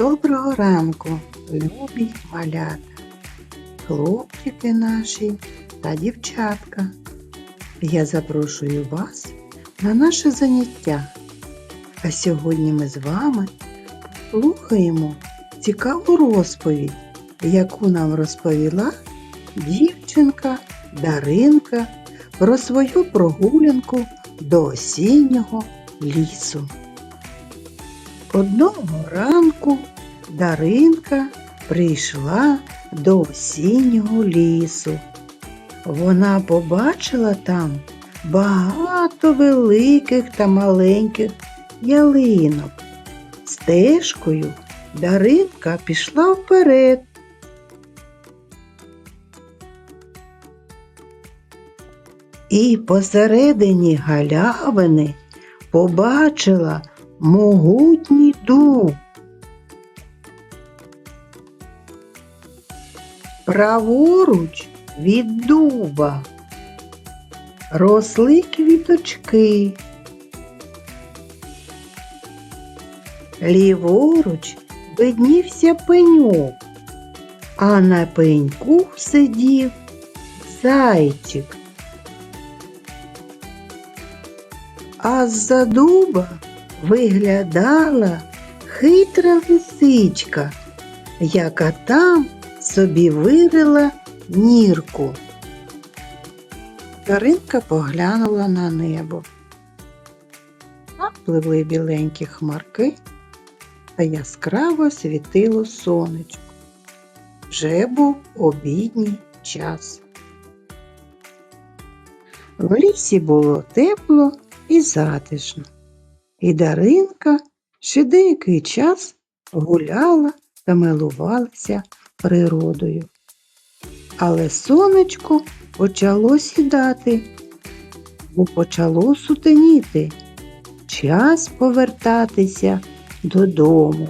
Доброго ранку, любі малята, хлопчики наші та дівчатка. Я запрошую вас на наше заняття. А сьогодні ми з вами слухаємо цікаву розповідь, яку нам розповіла дівчинка Даринка про свою прогулянку до осіннього лісу. Одного ранку Даринка прийшла до осіннього лісу. Вона побачила там багато великих та маленьких ялинок. Стежкою Даринка пішла вперед. І посередині галявини побачила могутній дуб. Праворуч від дуба росли квіточки. Ліворуч виднівся пеньок, а на пеньку сидів зайчик. А з-за дуба виглядала хитра лисичка, яка там собі вирила нірку. Даринка поглянула на небо. Пливли біленькі хмарки та яскраво світило сонечко. Вже був обідній час. В лісі було тепло і затишно. І Даринка ще деякий час гуляла та милувалася природою. Але сонечко почало сідати, бо почало сутеніти. Час повертатися додому.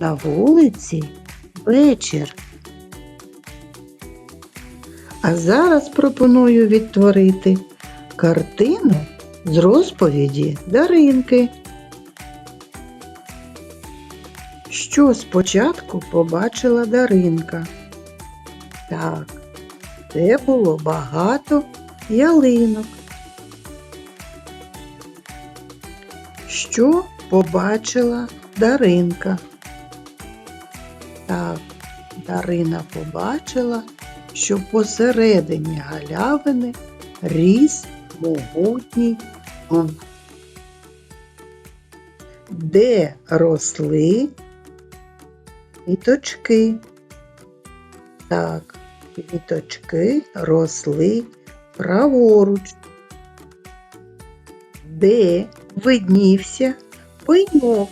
На вулиці вечір. А зараз пропоную відтворити картину з розповіді Даринки. Що спочатку побачила Даринка? Так, це було багато ялинок. Що побачила Даринка? Так, Дарина побачила, що посередині галявини ріс могутній дуб. Де росли квіточки? Так, квіточки росли праворуч. Де виднівся пеньок,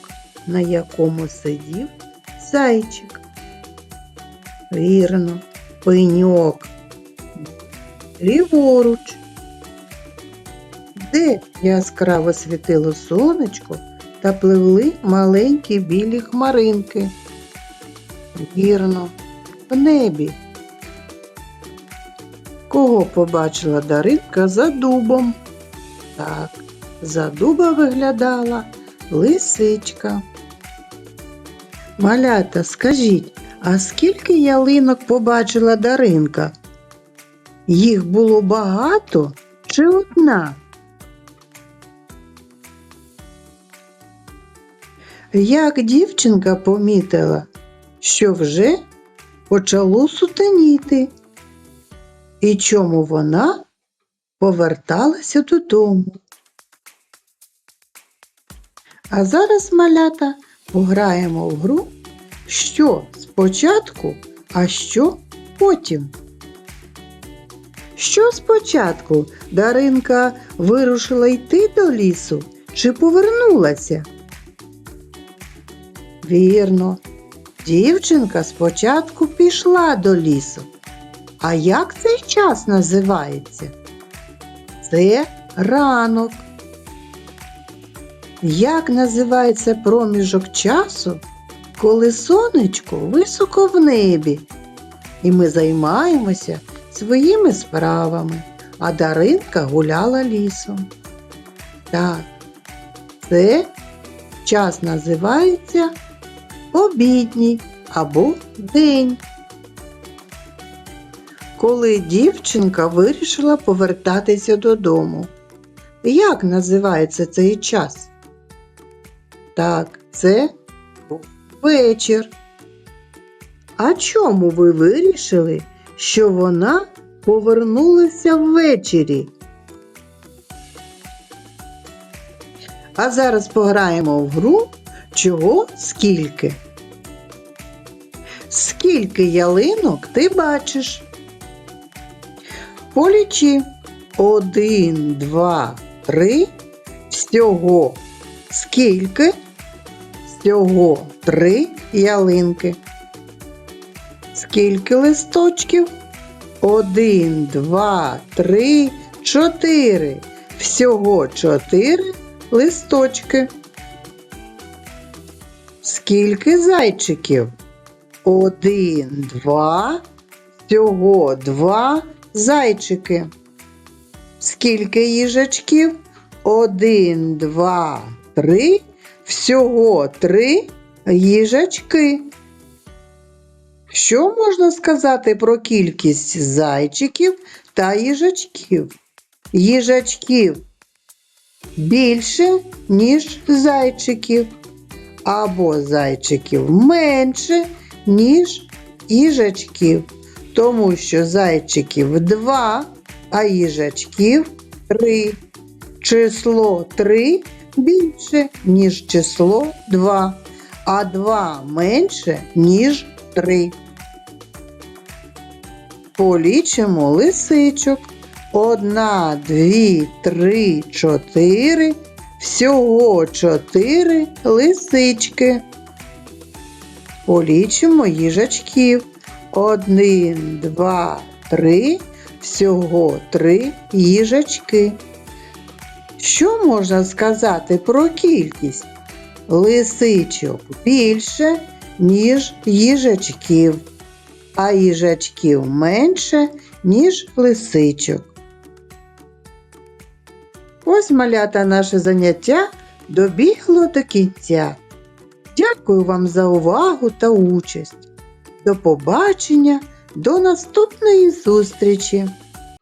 на якому сидів зайчик? Вірно, пеньок ліворуч. Де яскраво світило сонечко та пливли маленькі білі хмаринки. Вірно, в небі. Кого побачила Даринка за дубом? Так, за дуба виглядала лисичка. Малята, скажіть, а скільки ялинок побачила Даринка? Їх було багато чи одна? Як дівчинка помітила, що вже почало сутеніти, і чому вона поверталася додому. А зараз, малята, пограємо в гру, що спочатку, а що потім. Що спочатку Даринка вирушила йти до лісу чи повернулася? Вірно, дівчинка спочатку пішла до лісу. А як цей час називається? Це ранок. Як називається проміжок часу, коли сонечко високо в небі, і ми займаємося своїми справами, а Даринка гуляла лісом? Так, це час називається обідній або день. Коли дівчинка вирішила повертатися додому. Як називається цей час? Так, це вечір. А чому ви вирішили, що вона повернулася ввечері? А зараз пограємо в гру чого скільки. Скільки ялинок ти бачиш? Полічи. Один, два, три. Всього скільки? Всього три ялинки. Скільки листочків? Один, два, три, чотири. Всього чотири листочки. Скільки зайчиків? Один, два, всього два зайчики. Скільки їжачків? Один, два, три. Всього три їжачки. Що можна сказати про кількість зайчиків та їжачків? Їжачків більше, ніж зайчиків, або зайчиків менше, ніж їжачків, тому що зайчиків два, а їжачків три. Число три більше, ніж число два, а два менше, ніж три. Полічимо лисичок. Одна, дві, три, чотири. Всього чотири лисички. Полічимо їжачків. Один, два, три. Всього три їжачки. Що можна сказати про кількість? Лисичок більше, ніж їжачків, а їжачків менше, ніж лисичок. Ось малята наше заняття добігло до кінця. Дякую вам за увагу та участь. До побачення, до наступної зустрічі!